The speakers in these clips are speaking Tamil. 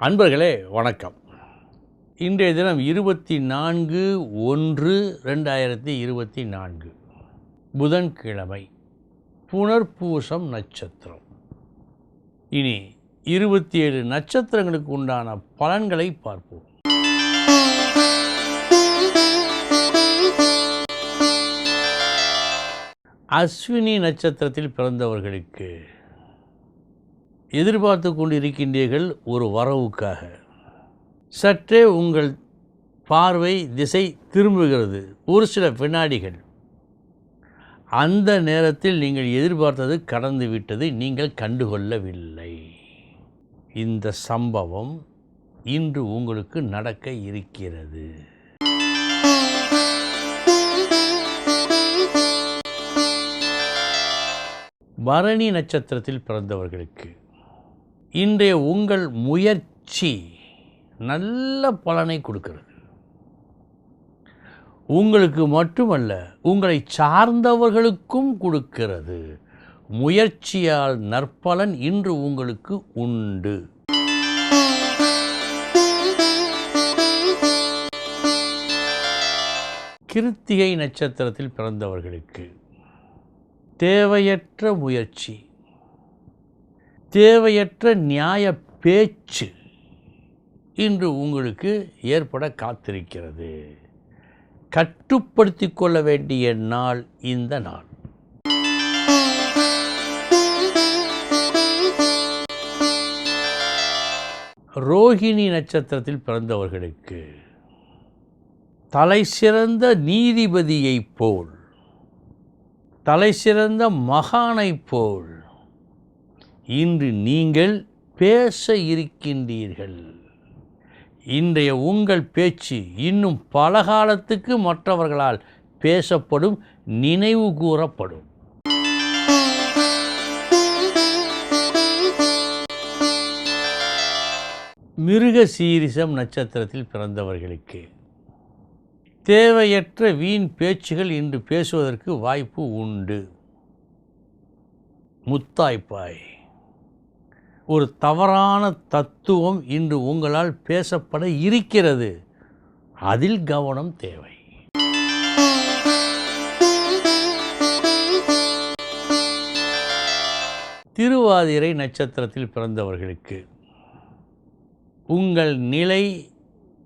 அன்பர்களே வணக்கம். இன்றைய தினம் இருபத்தி நான்கு ஒன்று ரெண்டாயிரத்தி இருபத்தி நான்கு புதன்கிழமை புனர்பூசம் நட்சத்திரம். இனி இருபத்தி ஏழு நட்சத்திரங்களுக்கு உண்டான பலன்களை பார்ப்போம். அஸ்வினி நட்சத்திரத்தில் பிறந்தவர்களுக்கு எதிர்பார்த்து கொண்டிருக்கின்றீர்கள் ஒரு வரவுக்காக. சற்றே உங்கள் பார்வை திசை திரும்புகிறது ஒரு சில வினாடிகள். அந்த நேரத்தில் நீங்கள் எதிர்பார்த்தது கடந்து விட்டது நீங்கள் கண்டுகொள்ளவில்லை. இந்த சம்பவம் இன்று உங்களுக்கு நடக்க இருக்கிறது. பரணி நட்சத்திரத்தில் பிறந்தவர்களுக்கு இன்றைய உங்கள் முயற்சி நல்ல பலனை கொடுக்கிறது. உங்களுக்கு மட்டுமல்ல உங்களை சார்ந்தவர்களுக்கும் கொடுக்கிறது. முயற்சியால் நற்பலன் இன்று உங்களுக்கு உண்டு. கிருத்திகை நட்சத்திரத்தில் பிறந்தவர்களுக்கு தேவையற்ற முயற்சி தேவையற்ற நியாய பேச்சு இன்று உங்களுக்கு ஏற்பட காத்திருக்கிறது. கட்டுப்படுத்தி கொள்ள வேண்டிய நாள் இந்த நாள். ரோஹிணி நட்சத்திரத்தில் பிறந்தவர்களுக்கு தலை சிறந்த நீதிபதியைப் போல் தலை சிறந்த மகானைப் போல் இன்று நீங்கள் பேச இருக்கின்றீர்கள். இன்றைய உங்கள் பேச்சு இன்னும் பல காலத்துக்கு மற்றவர்களால் பேசப்படும் நினைவு கூறப்படும். மிருக சீரிசம் நட்சத்திரத்தில் பிறந்தவர்களுக்கு. தேவையற்ற வீண் பேச்சுகள் இன்று பேசுவதற்கு வாய்ப்பு உண்டு. முத்தாய்ப்பாய். ஒரு தவறான தத்துவம் இன்று உங்களால் பேசப்பட இருக்கிறது. அதில் கவனம் தேவை. திருவாதிரை நட்சத்திரத்தில் பிறந்தவர்களுக்கு உங்கள் நிலை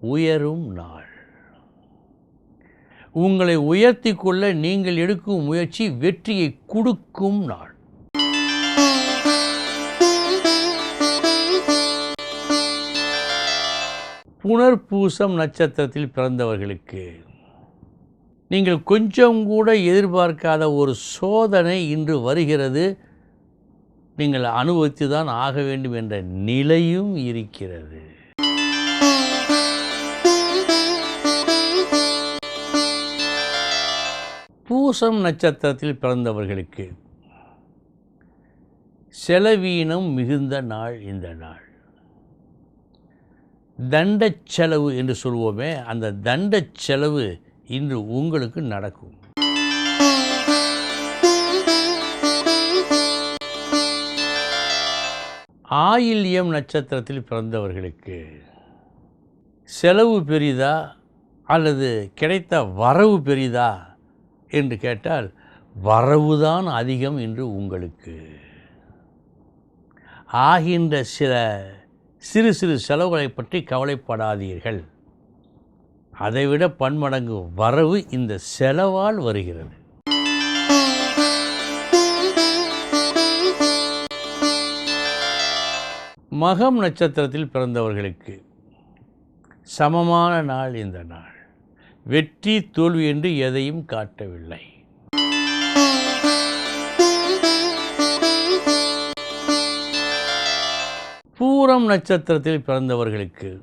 உயரும் நாள். உங்களை உயர்த்தி கொள்ள நீங்கள் எடுக்கும் முயற்சி வெற்றியை கொடுக்கும் நாள். புனர்பூசம் நட்சத்திரத்தில் பிறந்தவர்களுக்கு நீங்கள் கொஞ்சம் கூட எதிர்பார்க்காத ஒரு சோதனை இன்று வருகிறது. நீங்கள் அனுபவித்து தான் ஆக வேண்டும் என்ற நிலையும் இருக்கிறது. பூசம் நட்சத்திரத்தில் பிறந்தவர்களுக்கு செலவீனம் மிகுந்த நாள் இந்த நாள். தண்ட செலவு என்று சொல்வோமே அந்த தண்ட செலவு இன்று உங்களுக்கு நடக்கும். ஆயில்யம் நட்சத்திரத்தில் பிறந்தவர்களுக்கு செலவு பெரிதா அல்லது கிடைத்த வரவு பெரிதா என்று கேட்டால் வரவுதான் அதிகம் என்று உங்களுக்கு. ஆகின்ற சில சிறு சிறு செலவுகளை பற்றி கவலைப்படாதீர்கள். அதைவிட பன்மடங்கு வரவு இந்த செலவால் வருகிறது. மகம் நட்சத்திரத்தில் பிறந்தவர்களுக்கு சமமான நாள் இந்த நாள். வெற்றி தோல்வி என்று எதையும் காட்டவில்லை. பூரம் நட்சத்திரத்தில் பிறந்தவர்களுக்கு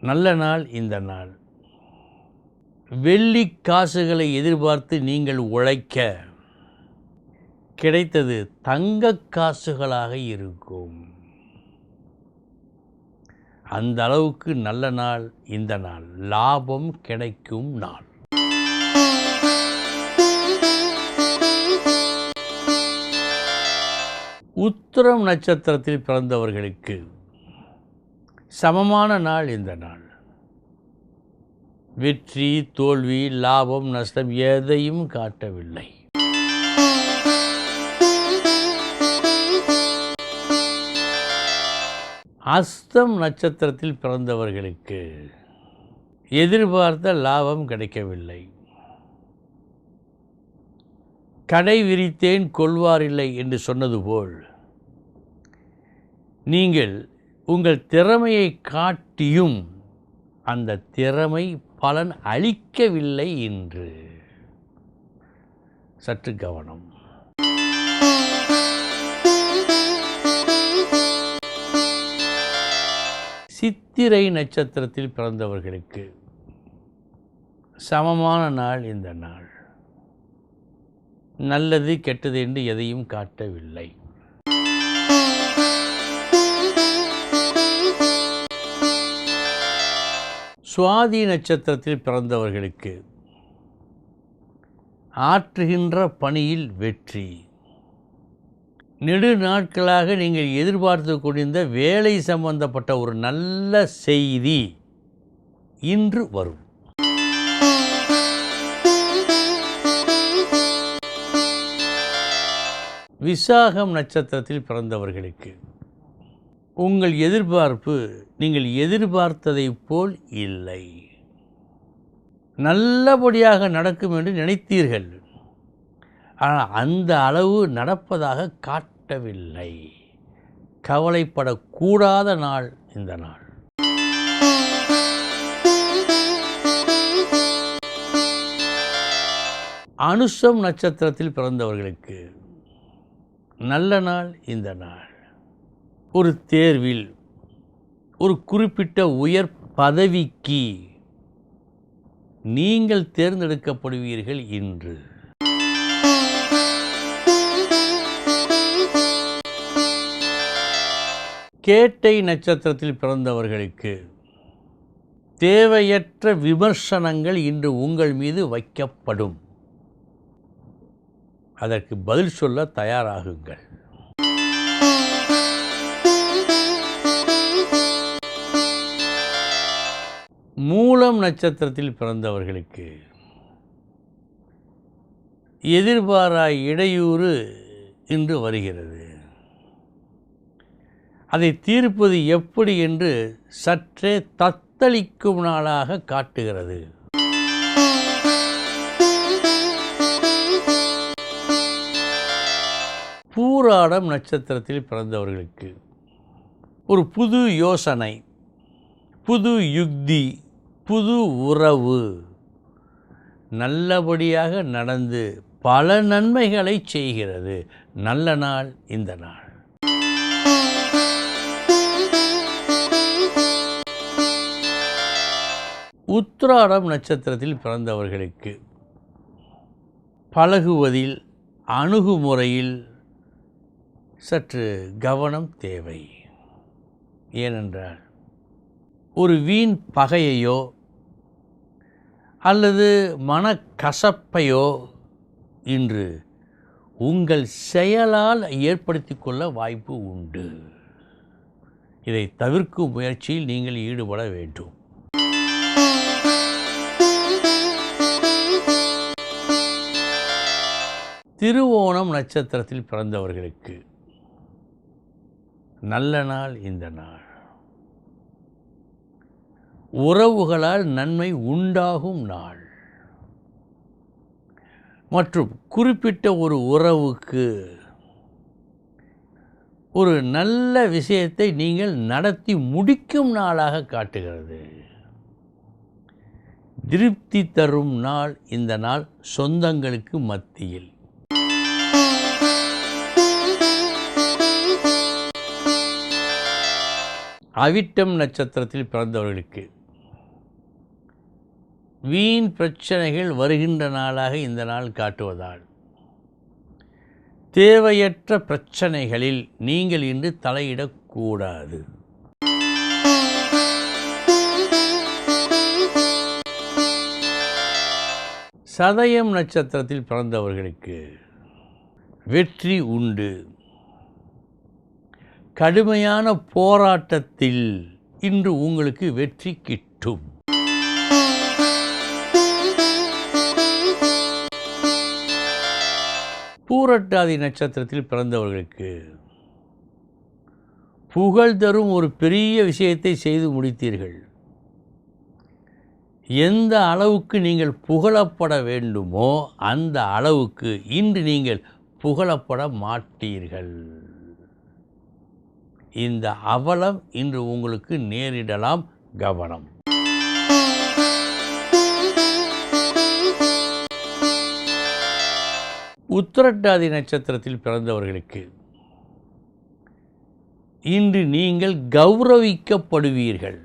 நல்ல நாள் இந்த நாள். வெள்ளி காசுகளை எதிர்பார்த்து நீங்கள் உழைக்க கிடைத்தது தங்க காசுகளாக இருக்கும். அந்த அளவுக்கு நல்ல நாள் இந்த நாள். லாபம் கிடைக்கும் நாள். உத்திரம் நட்சத்திரத்தில் பிறந்தவர்களுக்கு சமமான நாள் இந்த நாள். வெற்றி தோல்வி லாபம் நஷ்டம் எதையும் காட்டவில்லை. அஸ்தம் நட்சத்திரத்தில் பிறந்தவர்களுக்கு எதிர்பார்த்த லாபம் கிடைக்கவில்லை. கடை விரித்தேன் கொள்வாரில்லை என்று சொன்னது போல் நீங்கள் உங்கள் திறமையை காட்டியும் அந்த திறமை பலன் அளிக்கவில்லை என்று. சற்று கவனம். சித்திரை நட்சத்திரத்தில் பிறந்தவர்களுக்கு சமமான நாள் இந்த நாள். நல்லது கெட்டது என்று எதையும் காட்டவில்லை. சுவாதி நட்சத்திரத்தில் பிறந்தவர்களுக்கு ஆற்றுகின்ற பணியில் வெற்றி. நெடு நாட்களாக நீங்கள் எதிர்பார்த்து கொண்டிருந்த வேலை சம்பந்தப்பட்ட ஒரு நல்ல செய்தி இன்று வரும். விசாகம் நட்சத்திரத்தில் பிறந்தவர்களுக்கு உங்கள் எதிர்பார்ப்பு நீங்கள் எதிர்பார்த்ததைப் போல் இல்லை. நல்லபடியாக நடக்கும் என்று நினைத்தீர்கள். ஆனால் அந்த அளவு நடப்பதாக காட்டவில்லை. கவலைப்படக்கூடாத நாள் இந்த நாள். அனுஷம் நட்சத்திரத்தில் பிறந்தவர்களுக்கு நல்ல நாள் இந்த நாள். ஒரு தேர்வில் ஒரு குறிப்பிட்ட உயர் பதவிக்கு நீங்கள் தேர்ந்தெடுக்கப்படுவீர்கள் இன்று. கேட்டை நட்சத்திரத்தில் பிறந்தவர்களுக்கு தேவையற்ற விமர்சனங்கள் இன்று உங்கள் மீது வைக்கப்படும். அதற்கு பதில் சொல்ல தயாராகுங்கள். மூலம் நட்சத்திரத்தில் பிறந்தவர்களுக்கு. எதிர்பாரா இடையூறு இன்று வருகிறது. அதை தீர்ப்பது எப்படி என்று சற்றே தத்தளிக்கும் நாளாக காட்டுகிறது. பூராடம் நட்சத்திரத்தில் பிறந்தவர்களுக்கு. ஒரு புது யோசனை புது யுக்தி புது உறவு. நல்லபடியாக நடந்து பல நன்மைகளை செய்கிறது. நல்ல நாள் இந்த நாள். உத்ராடம் நட்சத்திரத்தில் பிறந்தவர்களுக்கு பழகுவதில் அணுகுமுறையில் சற்று கவனம் தேவை. ஏனென்றால் ஒரு வீண் பகையையோ அல்லது மனக்கசப்பையோ இன்று உங்கள் செயலால் ஏற்படுத்தி கொள்ள வாய்ப்பு உண்டு. இதை தவிர்க்கும் முயற்சியில் நீங்கள் ஈடுபட வேண்டும். திருவோணம் நட்சத்திரத்தில் பிறந்தவர்களுக்கு நல்ல நாள் இந்த நாள். உறவுகளால் நன்மை உண்டாகும் நாள். மற்றும் குறிப்பிட்ட ஒரு உறவுக்கு ஒரு நல்ல விஷயத்தை நீங்கள் நடத்தி முடிக்கும் நாளாக காட்டுகிறது. திருப்தி தரும் நாள் இந்த நாள் சொந்தங்களுக்கு மத்தியில். அவிட்டம் நட்சத்திரத்தில் பிறந்தவர்களுக்கு வீண் பிரச்சனைகள் வருகின்ற நாளாக இந்த நாள் காட்டுவதால். தேவையற்ற பிரச்சனைகளில் நீங்கள் இன்று தலையிடக்கூடாது சதயம் நட்சத்திரத்தில் பிறந்தவர்களுக்கு வெற்றி உண்டு. கடுமையான போராட்டத்தில் இன்று உங்களுக்கு வெற்றி கிட்டும். பூரட்டாதி நட்சத்திரத்தில் பிறந்தவர்களுக்கு புகழ் தரும் ஒரு பெரிய விஷயத்தை செய்து முடித்தீர்கள். எந்த அளவுக்கு நீங்கள் புகழப்பட வேண்டுமோ அந்த அளவுக்கு இன்று நீங்கள் புகழப்பட மாட்டீர்கள். இந்த அவலம் இன்று உங்களுக்கு நேரிடலாம் கவனம். உத்திரட்டாதி நட்சத்திரத்தில் பிறந்தவர்களுக்கு. இன்று நீங்கள் கௌரவிக்கப்படுவீர்கள்.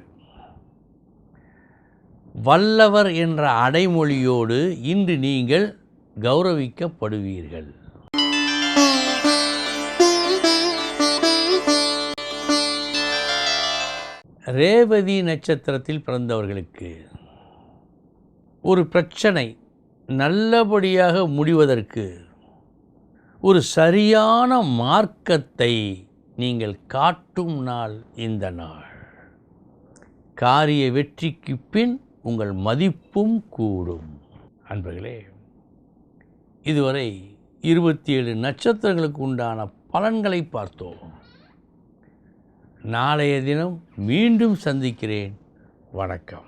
வல்லவர் என்ற அடைமொழியோடு இன்று நீங்கள் கௌரவிக்கப்படுவீர்கள். ரேவதி நட்சத்திரத்தில் பிறந்தவர்களுக்கு ஒரு பிரச்சனை. நல்லபடியாக முடிவதற்கு ஒரு சரியான மார்க்கத்தை நீங்கள் காட்டும் நாள் இந்த நாள். காரிய வெற்றிக்கு பின் உங்கள் மதிப்பும் கூடும். அன்பர்களே இதுவரை இருபத்தி ஏழு நட்சத்திரங்களுக்கு உண்டான பலன்களை பார்த்தோம். நாளைய தினம் மீண்டும் சந்திக்கிறேன். வணக்கம்.